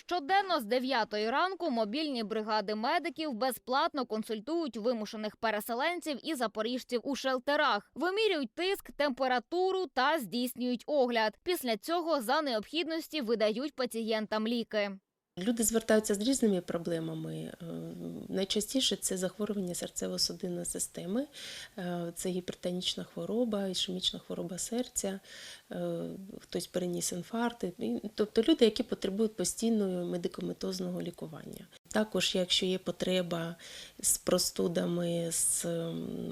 Щоденно з 9 ранку мобільні бригади медиків безплатно консультують вимушених переселенців і запоріжців у шелтерах, вимірюють тиск, температуру та здійснюють огляд. Після цього за необхідності видають пацієнтам ліки. Люди звертаються з різними проблемами. Е, Найчастіше це захворювання серцево-судинної системи, е, це гіпертонічна хвороба, ішемічна хвороба серця, е, хтось переніс інфаркт. Тобто люди, які потребують постійного медикаментозного лікування. Також, якщо є потреба з простудами, з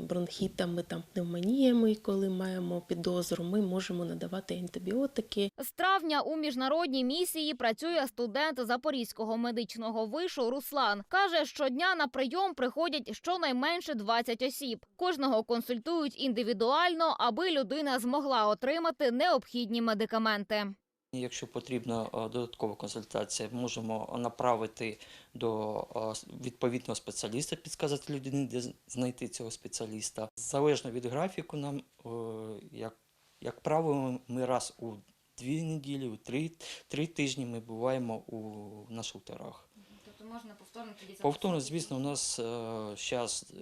бронхітами, там, пневмоніями, коли маємо підозру, ми можемо надавати антибіотики. З травня у міжнародній місії працює студент Запорізького медичного вишу Руслан. Каже, щодня на прийом приходять щонайменше 20 осіб. Кожного консультують індивідуально, аби людина змогла отримати необхідні медикаменти. Якщо потрібна е, додаткова консультація, можемо направити до е, відповідного спеціаліста, підказати людині, де знайти цього спеціаліста. Залежно від графіку, нам, е, як, як правило, ми раз у дві неділі, три, три тижні ми буваємо у, на шелтерах. Можна повторно тоді Повторно, звісно, у нас зараз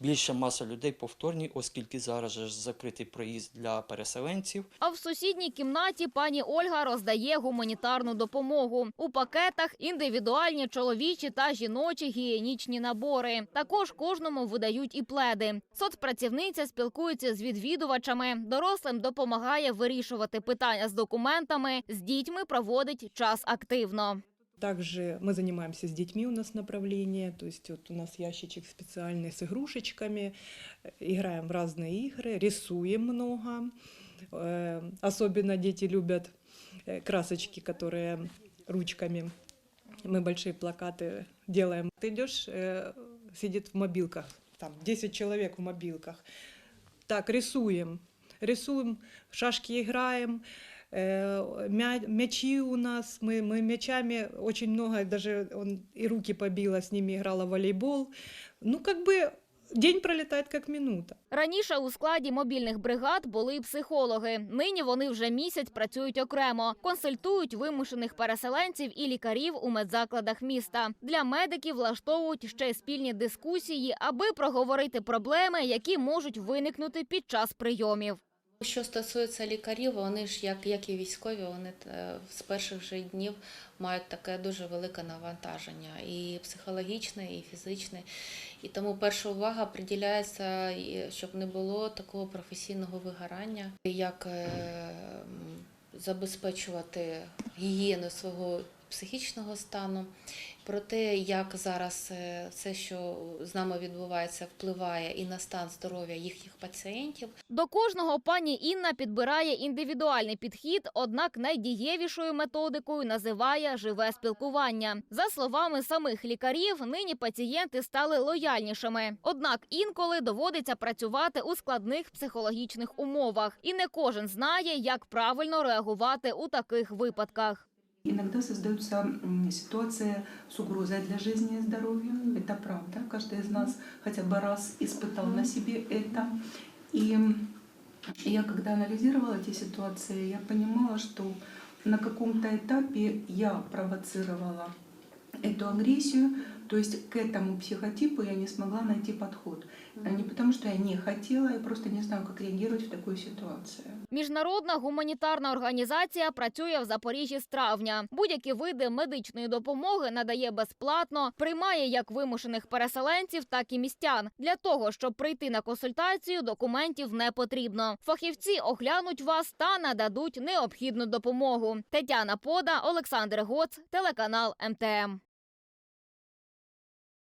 більша маса людей повторні, оскільки зараз же ж закритий проїзд для переселенців. А в сусідній кімнаті пані Ольга роздає гуманітарну допомогу. У пакетах індивідуальні чоловічі та жіночі гігієнічні набори. Також кожному видають і пледи. Соцпрацівниця спілкується з відвідувачами. Дорослим допомагає вирішувати питання з документами. З дітьми проводить час активно. Также мы занимаемся с детьми, у нас направление, то есть вот у нас ящичек специальный с игрушечками, э, играем в разные игры, рисуем много. Э, Особенно дети любят э, красочки, которые ручками. Мы большие плакаты делаем. Ты идешь, э, сидит в мобилках, там 10 человек в мобилках. Так, рисуем. Рисуем, в шашки играем, Э, мя- Мячи у нас, мы, мы мячами очень много, даже он и руки побила, с ними играла в волейбол. Ну, как бы день пролетает как минута. Раніше у складі мобільних бригад були й психологи. Нині вони вже місяць працюють окремо, консультують вимушених переселенців і лікарів у медзакладах міста. Для медиків влаштовують ще й спільні дискусії, аби проговорити проблеми, які можуть виникнути під час прийомів. Що стосується лікарів, вони ж, як, як і військові, вони е, з перших же днів мають таке дуже велике навантаження, і психологічне, і фізичне. І тому перша увага приділяється, щоб не було такого професійного вигорання, як е, забезпечувати гігієну свого психічного стану, про те, як зараз все, що з нами відбувається, впливає і на стан здоров'я їхніх пацієнтів. До кожного пані Інна підбирає індивідуальний підхід, однак найдієвішою методикою називає живе спілкування. За словами самих лікарів, нині пацієнти стали лояльнішими. Однак інколи доводиться працювати у складних психологічних умовах, і не кожен знає, як правильно реагувати у таких випадках. Иногда создаются м, ситуации с угрозой для жизни и здоровья. Это правда. Каждый из нас хотя бы раз испытал на себе это. И м, я, когда анализировала эти ситуации, я понимала, что на каком-то этапе я провоцировала эту агрессию, то есть к этому психотипу я не смогла найти подход. А Не потому, что я не хотела, я просто не знаю, как реагировать в такой ситуации. Міжнародна гуманітарна організація працює в Запоріжжі з травня. Будь-які види медичної допомоги надає безплатно, приймає як вимушених переселенців, так і містян. Для того щоб прийти на консультацію, документів не потрібно. Фахівці оглянуть вас та нададуть необхідну допомогу. Тетяна Пода, Олександр Гоц, телеканал МТМ.